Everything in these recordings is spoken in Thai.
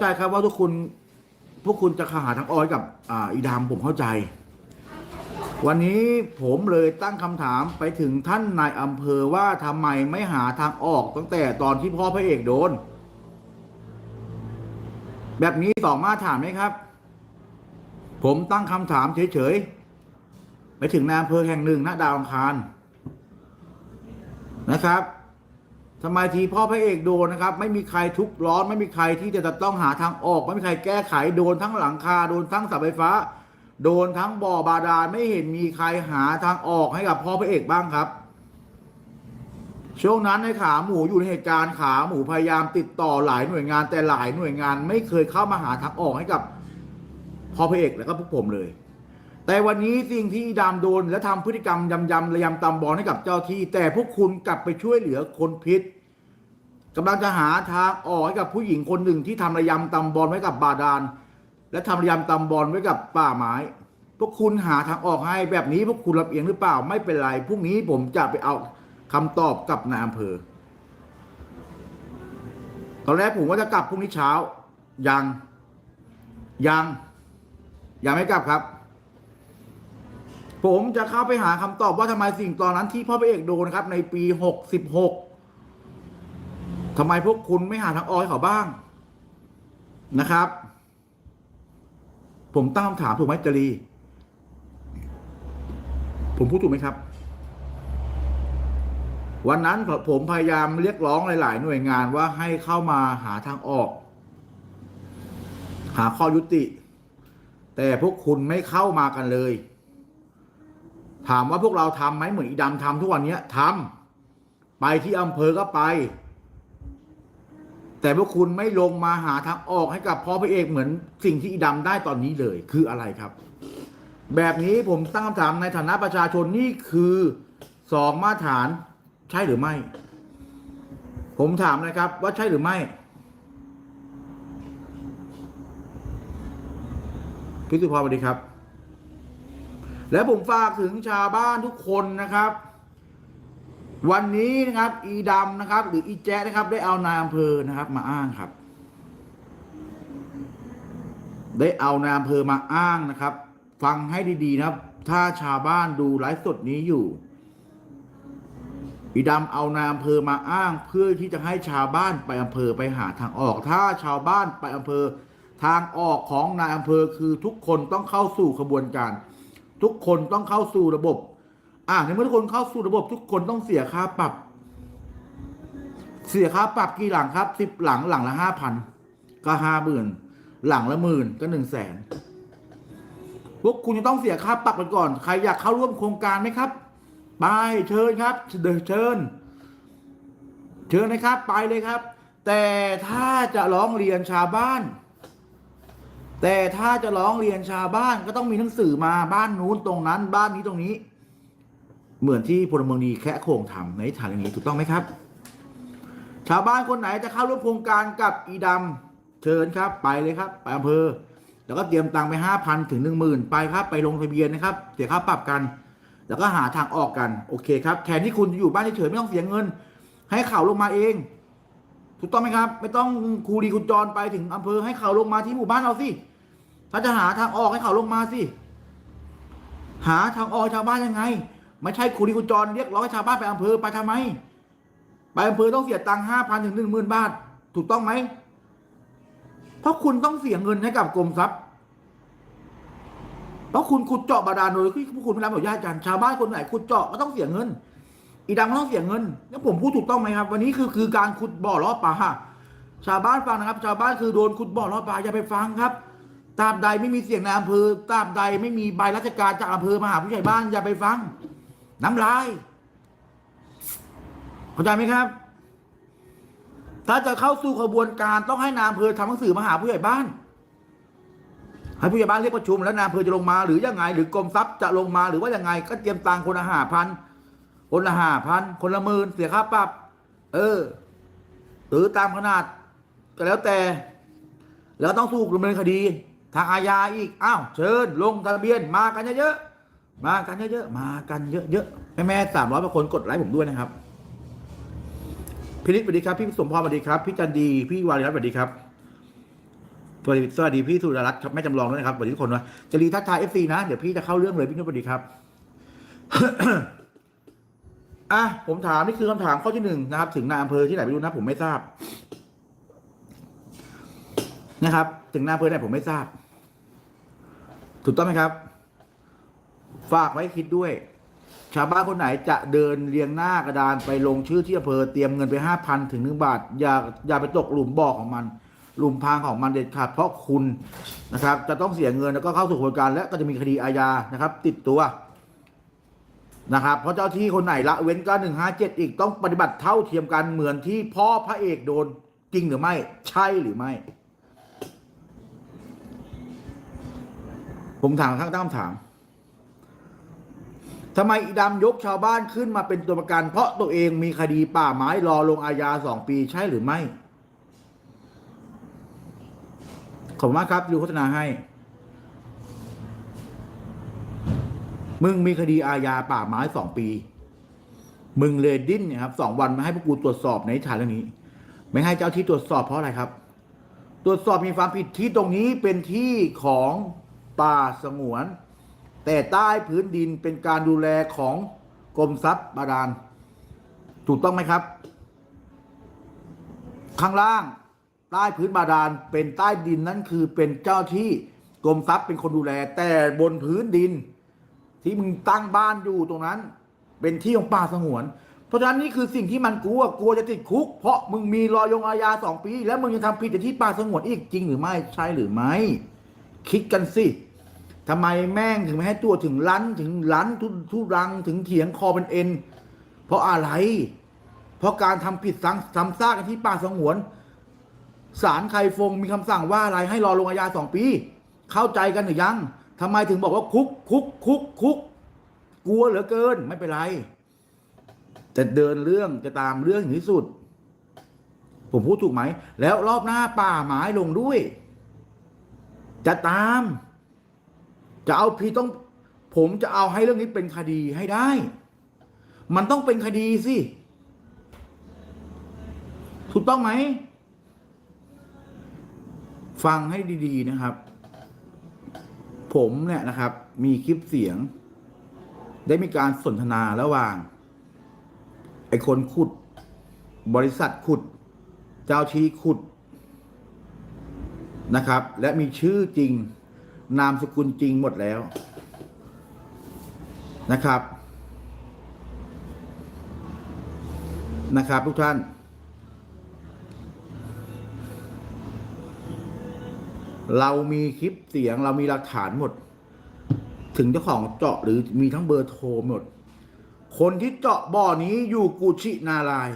ใจครับว่าทุกคุณพวกคุณจะขาหาทางออกให้กับอ่าอีดามผมเข้าใจ วันนี้ผมเลยตั้งคำถามไปถึงท่านนายอำเภอว่าทำไมไม่หาทางออกตั้งแต่ตอนที่พ่อพระเอกโดน แบบนี้สอมาตรฐานไหมครับ ผมตั้งคำถามเฉยๆไปถึงนายอำเภอแห่งหนึ่งณดาวอังคารนะครับ ทำไมทีพ่อพระเอกโดนนะครับ ไม่มีใครทุกร้อนไม่มีใครที่จะต้องหาทางออก ไม่มีใครแก้ไขโดนทั้งหลังคาโดนทั้งเสาไฟฟ้า โดนทั้งบ่อบาดาลไม่เห็นมีใครหาทางออกให้กับพ่อพระเอกบ้างครับ ช่วงนั้นในขาหมูอยู่ในเหตุการณ์ขาหมูพยายามติดต่อหลายหน่วยงานแต่หลายหน่วยงาน ไม่เคยเข้ามาหาทางออกให้กับพ่อพระเอกและก็พวกผมเลย แต่วันนี้สิ่งที่ดามโดนและทำพฤติกรรมยำยำระยำตำบอลให้กับเจ้าที่ แต่พวกคุณกลับไปช่วยเหลือคนพิษ กำลังจะหาทางออกให้กับผู้หญิงคนหนึ่งที่ทำระยำตำบอลไว้กับบาดาล และทำระยำตำบอลไว้กับป่าไม้ พวกคุณหาทางออกให้แบบนี้พวกคุณลำเอียงหรือเปล่าไม่เป็นไรพรุ่งนี้ผมจะไปเอาคำตอบกับนายอำเภอตอนแรกผมว่าจะกลับพรุ่งนี้เช้า ยัง ยัง ยังไม่กลับครับ ผมจะเข้าไปหาคำตอบว่าทำไมสิ่งตอนนั้นที่พ่อพระเอกโดนนะครับ ในปีหกสิบหก ทำไมพวกคุณไม่หาทางออกให้เขาบ้างนะครับ ผมตั้งคำถามถูกไหมจรี ผมพูดถูกไหมครับ วันนั้นผมพยายามเรียกร้องหลาย ๆ หน่วยงานว่าให้เข้ามาหาทางออก หาข้อยุติ แต่พวกคุณไม่เข้ามากันเลย ถามว่าพวกเราทำไหมเหมือนอีดำทำทุกวันนี้ทำไปที่อำเภอก็ไป แต่พวกคุณไม่ลงมาหาทางออกให้กับพ่อพระเอกเหมือนสิ่งที่อีดำได้ตอนนี้เลย คืออะไรครับ แบบนี้ผมตั้งคำถามในฐานะประชาชนนี่คือสองมาตรฐานใช่หรือไม่ ผมถามนะครับ ว่าใช่หรือไม่พี่สุภาพสวัสดีครับ และผมฝากถึงชาวบ้านทุกคนนะครับ วันนี้นะครับ อีดำนะครับ หรืออีแจ๊นะครับ ได้เอานายอำเภอนะครับ มาอ้างครับ ได้เอานายอำเภอมาอ้างนะครับ ฟังให้ดีๆนะครับ ถ้าชาวบ้านดูไลฟ์สดนี้อยู่ อีดำเอานายอำเภอมาอ้าง เพื่อที่จะให้ชาวบ้านไปอำเภอไปหาทางออก ถ้าชาวบ้านไปอำเภอทางออกของนายอำเภอคือทุกคนต้องเข้าสู่ขบวนการ ทุกคนต้องเข้าสู่ระบบ อ่าในเมื่อทุกคนเข้าสู่ระบบทุกคนต้องเสียค่าปรับ เสียค่าปรับกี่หลังครับสิบหลังหลังละห้าพันก็ห้าหมื่นหลังละหมื่นก็หนึ่งแสนพวกคุณจะต้องเสียค่าปรับกันก่อน ใครอยากเข้าร่วมโครงการไหมครับไปเชิญครับเดินเชิญ เชิญนะครับ ไปเลยครับ แต่ถ้าจะร้องเรียนชาวบ้าน แต่ถ้าจะร้องเรียนชาวบ้านก็ต้องมีหนังสือมาบ้านนู้นตรงนั้น บ้านนี้ตรงนี้ เหมือนที่พลเมืองดีแค่โครงทำในฐานอย่างนี้ถูกต้องไหมครับ ชาวบ้านคนไหนจะเข้าร่วมโครงการกับอีดำเชิญครับไปเลยครับไปอำเภอ แล้วก็เตรียมตังค์ไปห้าพันถึงหนึ่งหมื่นไปครับ ไปลงทะเบียนนะครับเสียค่าปรับกัน แล้วก็หาทางออกกันโอเคครับแทนที่คุณจะอยู่บ้านเฉยไม่ต้องเสียเงิน ให้ข่าวลงมาเองถูกต้องไหมครับ ไม่ต้องครูดีคุณจรไปถึงอำเภอให้เข่าลงมาที่หมู่บ้านเราสิถ้าจะหาทางออกให้เข่าลงมาสิหาทางออกชาวบ้านยังไง ไม่ใช่ครูดีคุณจรเรียกร้องให้ชาวบ้านไปอำเภอไปทำไม ไปอำเภอต้องเสียตังค์ห้าพันถึงหนึ่งหมื่นบาท ถูกต้องไหม เพราะคุณต้องเสียเงินให้กับกรมทรัพย์ เพราะคุณขุดเจาะบาดาลโดยที่พวกคุณไม่รับอนุญาตกันชาวบ้านคนไหนขุดเจาะก็ต้องเสียเงิน อีดำก็ต้องเสียเงิน แล้วผมพูดถูกต้องไหมครับ วันนี้คือคือการขุดบ่อล้อปลาชาวบ้านฟังนะครับ ชาวบ้านคือโดนขุดบ่อล้อปลาอย่าไปฟังครับตราบใดไม่มีเสียงในอำเภอตราบใดไม่มีใบราชการจากอำเภอมาหาผู้ใหญ่บ้านอย่าไปฟัง น้ำลายเข้าใจไหมครับ ถ้าจะเข้าสู่ขบวนการต้องให้นายอำเภอทำหนังสือมาหาผู้ใหญ่บ้าน ให้ผู้ใหญ่บ้านเรียกประชุมแล้วนายอำเภอจะลงมาหรือยังไง หรือกรมทรัพย์จะลงมาหรือว่ายังไง ก็เตรียมตังค์คนละห้าพันคนละห้าพันคนละหมื่นเสียค่าปรับ เออ หรือตามขนาดก็แล้วแต่ แล้วต้องถูกดำเนินคดี ทางอาญาอีก อ้าว เชิญ ลงทะเบียนมากันเยอะๆ มากันเยอะๆมากันเยอะๆแม่แม่สามร้อยคนกดไลค์ผมด้วยนะครับพี่นิดสวัสดีครับพี่สมพรสวัสดีครับพี่จันดีพี่วารีรัตน์สวัสดีครับสวัสดีสวัสดีพี่สุดารัตน์ครับแม่จำลองด้วยนะครับสวัสดีทุกคนนะจะรีทักทายเอฟซีนะเดี๋ยวพี่จะเข้าเรื่องเลยพี่นุชสวัสดีครับอะผมถามนี่คือคำถามข้อที่หนึ่งนะครับ ถึงนายอำเภอที่ไหนไม่รู้นะ ผมไม่ทราบ นะครับ ถึงนายอำเภอไหนผมไม่ทราบ ถูกต้องไหมครับ ฝากไว้คิดด้วย ชาวบ้านคนไหนจะเดินเรียงหน้ากระดานไปลงชื่อที่อำเภอเตรียมเงินไปห้าพันถึงหนึ่งบาท อย่าอย่าไปตกหลุมบ่อของมัน หลุมพรางของมันเด็ดขาดเพราะคุณนะครับ จะต้องเสียเงินแล้วก็เข้าสู่กระบวนการและก็จะมีคดีอาญานะครับ ติดตัวนะครับเพราะเจ้าที่คนไหนละเว้นก็หนึ่งห้าเจ็ดอีกต้องปฏิบัติเท่าเทียมกันเหมือนที่พ่อพระเอกโดนจริงหรือไม่ ใช่หรือไม่ ผมถามข้างตั้งคำถาม ทำไมอีดำยกชาวบ้านขึ้นมาเป็นตัวประกัน เพราะตัวเองมีคดีป่าไม้รอลงอาญาสองปีใช่หรือไม่ ขอบคุณมากครับดูโฆษณาให้ มึงมีคดีอาญาป่าไม้สองปี มึงเลยดิ้นนยครับสองวันม่ให้พวกกูตรวจสอบในฐานเรื่องนี้ ไม่ให้เจ้าที่ตรวจสอบเพราะอะไรครับ ตรวจสอบมีความผิดที่ตรงนี้เป็นที่ของป่าสงวน แต่ใต้พื้นดินเป็นการดูแลของกรมทรัพย์บาดาล ถูกต้องไหมครับ ข้างล่างใต้พื้นบาดาลเป็นใต้ดินนั่นคือเป็นเจ้าที่กรมทรัพย์เป็นคนดูแล แต่บนพื้นดิน ที่มึงตั้งบ้านอยู่ตรงนั้น เป็นที่ของป่าสงวน เพราะฉะนั้นนี่คือสิ่งที่มันกลัวกลัวจะติดคุก เพราะมึงมีรอยงอาญาสองปี แล้วมึงยังทำผิดในที่ป่าสงวนอีกจริงหรือไม่ใช่หรือไม่ คิดกันสิ ทำไมแม่งถึงไม่ให้ตัวถึงลันถึงลันทุทุรังถึงเถียงคอเป็นเอ็น เพราะอะไร เพราะการทำผิดซ้ำซ้ำซากกันที่ป่าสงวนศาลไคฟงมีคำสั่งว่าอะไรให้รอลงอาญาสองปี เข้าใจกันหรือยังทำไมถึงบอกว่าคุกคุกคุกคุกกลัวเหลือเกินไม่เป็นไรจะเดินเรื่องจะตามเรื่องถึงที่สุด ผมพูดถูกไหม แล้วรอบหน้าป่าหมายลงด้วย จะตาม จะเอาพีต้อง ผมจะเอาให้เรื่องนี้เป็นคดีให้ได้ มันต้องเป็นคดีสิถูกต้องไหม ฟังให้ดีๆนะครับ ผมเนี่ยนะครับ มีคลิปเสียง ได้มีการสนทนาระหว่าง ไอ้คนขุด บริษัทขุด เจ้าที่ขุดนะครับ และมีชื่อจริง นามสกุลจริงหมดแล้วนะครับ นะครับ ทุกท่าน เรามีคลิปเสียงเรามีหลักฐานหมด ถึงเจ้าของเจาะหรือมีทั้งเบอร์โทรหมด คนที่เจาะบ่อนี้อยู่กุชินาราย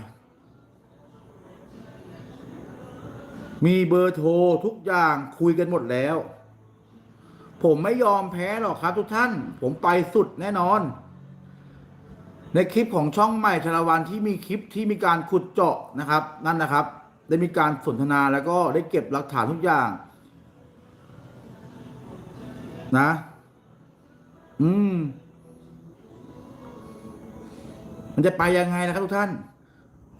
มีเบอร์โทรทุกอย่างคุยกันหมดแล้ว ผมไม่ยอมแพ้หรอกครับ ทุกท่าน ผมไปสุดแน่นอน ในคลิปของช่องใหม่ชลวันที่มีคลิปที่มีการขุดเจาะนะครับ นั่นนะครับ ได้มีการสนทนาแล้วก็ได้เก็บหลักฐานทุกอย่าง นะ อืม มันจะไปยังไงนะครับทุกท่าน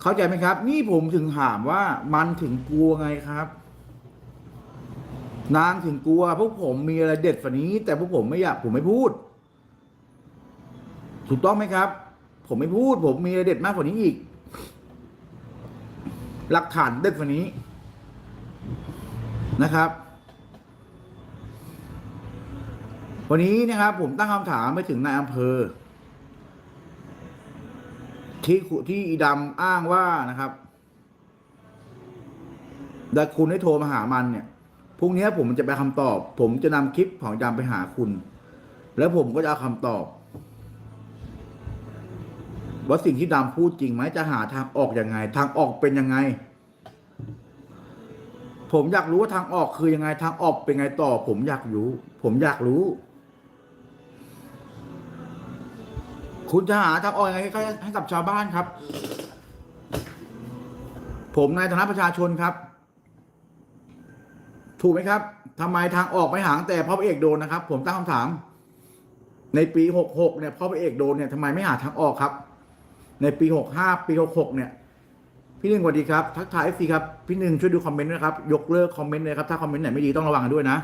เข้าใจไหมครับ นี่ผมถึงถามว่ามันถึงกลัวไงครับ นางถึงกลัวพวกผมมีอะไรเด็ดฝันนี้ แต่พวกผมไม่อยากผมไม่พูด ถูกต้องไหมครับ ผมไม่พูด ผมมีอะไรเด็ดมากกว่านี้อีก หลักฐานเด็ดฝันนี้นะครับ วันนี้นะครับ ผมตั้งคำถามไปถึงนายอำเภอ ที่ที่อีดำอ้างว่านะครับแต่คุณให้โทรมาหามันเนี่ย พรุ่งนี้ผมจะไปคำตอบ ผมจะนำคลิปของอีดำไปหาคุณ แล้วผมก็จะเอาคำตอบ ว่าสิ่งที่ดำพูดจริงไหมจะหาทางออกอยังไง ทางออกเป็นยังไง ผมอยากรู้ว่าทางออกคือยังไง ทางออกเป็นไงต่อ ผมอยากรู้ ผมอยากรู้ คุณจะหาทางออกยังไงให้กับชาวบ้านครับ ผมในฐานะประชาชนครับ ถูกไหมครับทำไมทางออกไม่หางแต่พ่อพระเอกโดนนะครับ ผมตั้งคำถาม ในปีหกหกเนี่ยพ่อพระเอกโดนเนี่ยทำไมไม่หาทางออกครับ ในปีหกห้าปีหกหกเนี่ย พี่หนึ่งสวัสดีครับทักทายเอฟซีครับพี่หนึ่งช่วยดูคอมเมนต์ด้วยนะครับ ยกเลิกคอมเมนต์เลยครับถ้าคอมเมนต์ไหนไม่ดีต้องระวังกันด้วยนะ